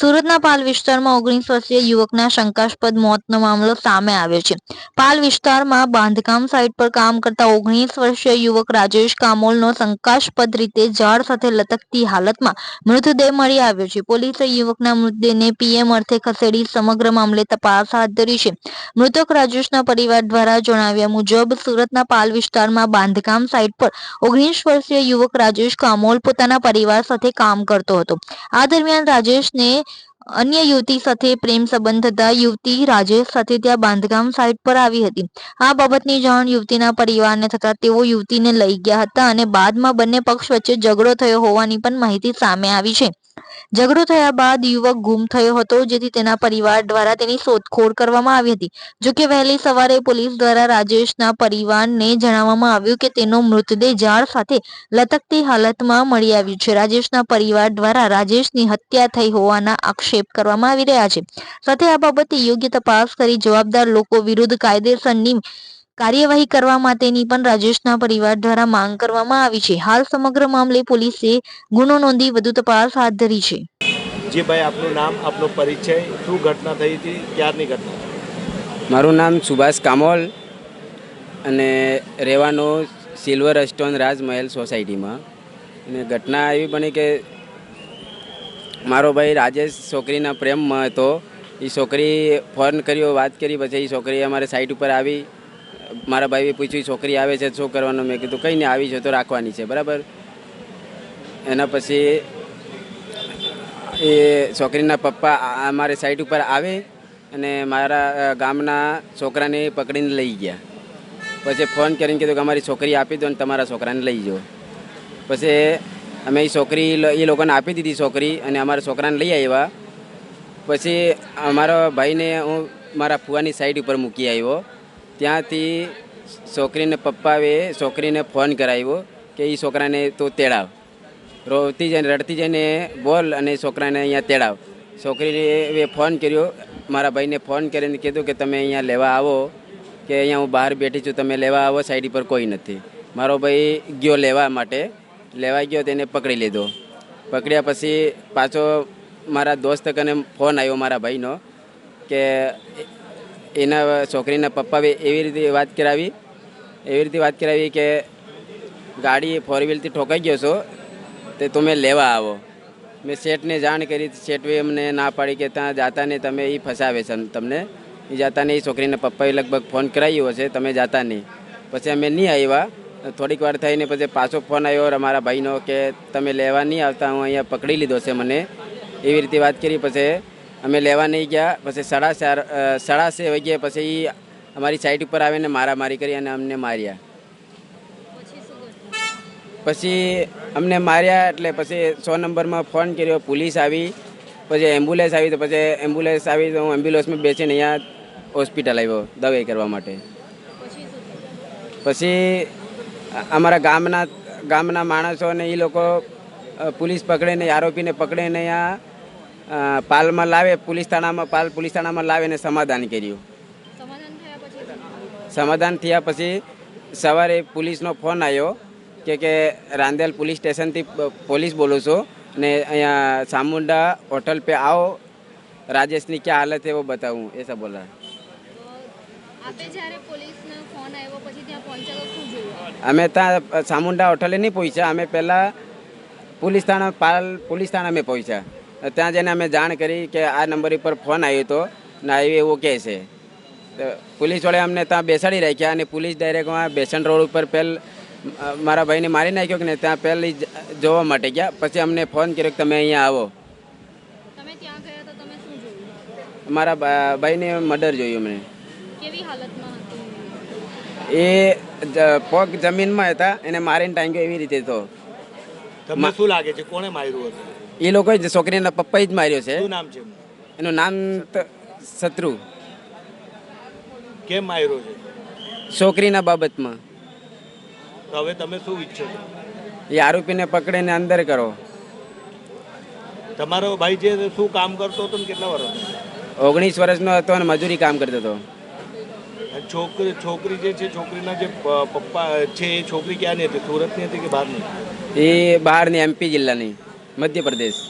સુરતના પાલ વિસ્તારમાં ઓગણીસ વર્ષીય યુવકના શંકાસ્પદ મોતનો મામલો સામે આવ્યો છે. પાલ વિસ્તારમાં બાંધકામ સાઇટ પર કામ કરતા ઓગણીસ વર્ષીય યુવક રાજેશ કામોલનો શંકાસ્પદ રીતે ઝાડ સાથે લટકતી હાલતમાં મૃતદેહ મળી આવ્યો છે. પોલીસે યુવકના મૃતદેહને પીએમ અર્થે ખસેડી સમગ્ર મામલે તપાસ હાથ ધરી છે. મૃતક રાજેશના પરિવાર દ્વારા જણાવ્યા મુજબ, સુરતના પાલ વિસ્તારમાં બાંધકામ સાઇટ પર ઓગણીસ વર્ષીય યુવક રાજેશ કામોલ પોતાના પરિવાર સાથે કામ કરતો હતો. આ દરમિયાન રાજેશને અન્ય યુવતી સાથે પ્રેમ સંબંધ થતા યુવતી રાજેશ સાથે ત્યાં બાંધકામ સાઇટ પર આવી હતી. આ બાબતની જાણ યુવતીના પરિવારને થતા તેઓ યુવતીને લઈ ગયા હતા અને બાદમાં બંને પક્ષ વચ્ચે ઝઘડો થયો હોવાની પણ માહિતી સામે આવી છે. ઝઘડો થયા બાદ યુવક ગુમ થયો હતો, જેથી તેના પરિવાર દ્વારા તેની શોધખોળ કરવામાં આવી હતી. જોકે વહેલી સવારે પોલીસ દ્વારા રાજેશના પરિવારને જણાવવામાં આવ્યું કે તેનો મૃતદેહ ઝાડ સાથે લટકતી હાલતમાં મળી આવ્યું છે. રાજેશના પરિવાર દ્વારા રાજેશની હત્યા થઈ હોવાના આક્ષેપ કરવામાં આવી રહ્યા છે. સાથે આ બાબતે યોગ્ય તપાસ કરી જવાબદાર લોકો વિરુદ્ધ કાયદેસરની કાર્યવાહી કરવા માટેની પણ રાજેશના પરિવાર દ્વારા માંગ કરવામાં આવી છે. હાલ સમગ્ર મામલે પોલીસે ગુનો નોંધી વધુ તપાસ હાથ ધરી છે. જી ભાઈ આપનું નામ આપનો પરિચય શું ઘટના થઈ હતી ક્યારની ઘટના મારું નામ સુભાષ કામોલ અને રહેવાનો સિલ્વર સ્ટોન રાજમહેલ સોસાયટીમાં. અને ઘટના એવી બની કે મારો ભાઈ રાજેશ છોકરીના પ્રેમમાં હતો. એ છોકરી ફોન કર્યો વાત કરી પછી એ છોકરી અમારે સાઈટ ઉપર આવી. મારા ભાઈએ પૂછ્યું, છોકરી આવે છે, શું કરવાનું? મેં કીધું, કંઈ નહીં, આવી છે તો રાખવાની છે. બરાબર? એના પછી એ છોકરીના પપ્પા અમારી સાઈડ ઉપર આવે અને મારા ગામના છોકરાને પકડીને લઈ ગયા. પછી ફોન કરીને કીધું કે અમારી છોકરી આપી દો અને તમારા છોકરાને લઈ જાઓ. પછી અમે એ છોકરી, એ લોકોને આપી દીધી છોકરી અને અમારા છોકરાને લઈ આવ્યા. પછી અમારા ભાઈને હું મારા ફુવાની સાઈડ ઉપર મૂકી આવ્યો. ત્યાંથી છોકરીને પપ્પાએ છોકરીને ફોન કરાવ્યો કે એ છોકરાને તું તેડાવ. રોતી જઈને, રડતી જઈને બોલ અને છોકરાને અહીંયા તેડાવ. છોકરીએ ફોન કર્યો, મારા ભાઈને ફોન કરીને કીધું કે તમે અહીંયા લેવા આવો, કે અહીંયા હું બહાર બેઠી છું, તમે લેવા આવો, સાઈડ પર કોઈ નથી. મારો ભાઈ ગયો લેવા માટે, લેવા ગયો તેને પકડી લીધો. પકડ્યા પછી પાછો મારા દોસ્ત કને ફોન આવ્યો મારા ભાઈનો કે એના છોકરીના પપ્પાએ એવી રીતે વાત કરાવી, એવી રીતે વાત કરાવી કે ગાડી ફોર વ્હીલથી ઠોકાઈ ગયો છો, તે તમે લેવા આવો. મેં શેઠને જાણ કરી શેઠે અમને ના પાડી કે ત્યાં જાતા નહીં તમે એ ફસાવે છે તમને. એ જાતા નહીં એ છોકરીના પપ્પાએ લગભગ ફોન કરાવ્યો હશે, તમે જાતા નહીં પછી અમે નહીં આવ્યા. થોડીક વાર થઈને પછી પાછો ફોન આવ્યો અમારા ભાઈનો કે તમે લેવા નહીં આવતા, હું અહીંયા પકડી લીધો છે મને. એવી રીતે વાત કરી, પછી અમે લેવા નહીં ગયા. પછી સાડા ચાર સાડા છ વાગ્યે પછી અમારી સાઈડ ઉપર આવીને મારામારી કરી અને અમને માર્યા. પછી અમને માર્યા એટલે પછી સો નંબરમાં ફોન કર્યો. પોલીસ આવી, પછી એમ્બ્યુલન્સ આવી તો પછી એમ્બ્યુલન્સ આવી તો હું એમ્બ્યુલન્સમાં બેસીને અહીંયા હોસ્પિટલ આવ્યો, દવાઈ કરવા માટે. પછી અમારા ગામના ગામના માણસોને એ લોકો પોલીસ પકડીને, આરોપીને પકડીને અહીંયા પાલમાં લાવે પોલીસ થાણામાં પાલ પોલીસ થાણામાં લાવે અને સમાધાન કર્યું. સમાધાન થયા પછી? સવારે પોલીસનો ફોન આવ્યો કે કે રાંદેલ પોલીસ સ્ટેશનથી પોલીસ બોલું છું ને અહીંયા સામુંડા હોટલ પે આવો રાજેશની ક્યાં હાલત એવો બતાવું એ સબ બોલા અમે ત્યાં સામુંડા હોટલે નહીં પહોંચ્યા અમે પહેલાં પોલીસ થાણા પાલ પોલીસ થાણા મેં પહોંચ્યા. ત્યાં જઈને અમે જાણ કરી કે આ નંબર ઉપર ફોન આવ્યો હતો ને આવ્યો એવું કહે છે. તો પોલીસ વડે અમને ત્યાં બેસાડી રાખ્યા અને પોલીસ ડાયરેક્ટમાં બેસણ રોડ ઉપર પહેલ મારા ભાઈને મારી નાખ્યો કે ને ત્યાં પહેલી જોવા માટે ગયા. પછી અમને ફોન કર્યો કે તમે અહીંયા આવો. તમે ત્યાં ગયા તો તમે શું જોયું? મારા ભાઈને મર્ડર જોયું મને કેવી હાલતમાં હતું? એ જ- પગ જમીનમાં હતા એને મારીને ટાંગ્યો એવી રીતે તો. તમને શું લાગે છે કોણે માર્યું હતું? એ લોકો જ છોકરીના પપ્પા જ માર્યો છે. શું નામ છે એનું નામ તો શત્રુ. કેમ માર્યો છે? છોકરીના બાબતમાં. તો હવે તમે શું ઈચ્છો છો? એ આરોપીને પકડીને અંદર કરો. તમારો ભાઈ જે શું કામ કરતો હતો ને કેટલા વર્ષ ઓગણીસ વર્ષનો હતો અને મજૂરી કામ કરતો હતો. છોકરી છોકરી જે છે છોકરીના જે પપ્પા છે એ છોકરી ક્યાંની હતી? સુરતની હતી કે બહારની? એ બહારની એમપી જિલ્લાની. મધ્યપ્રદેશ.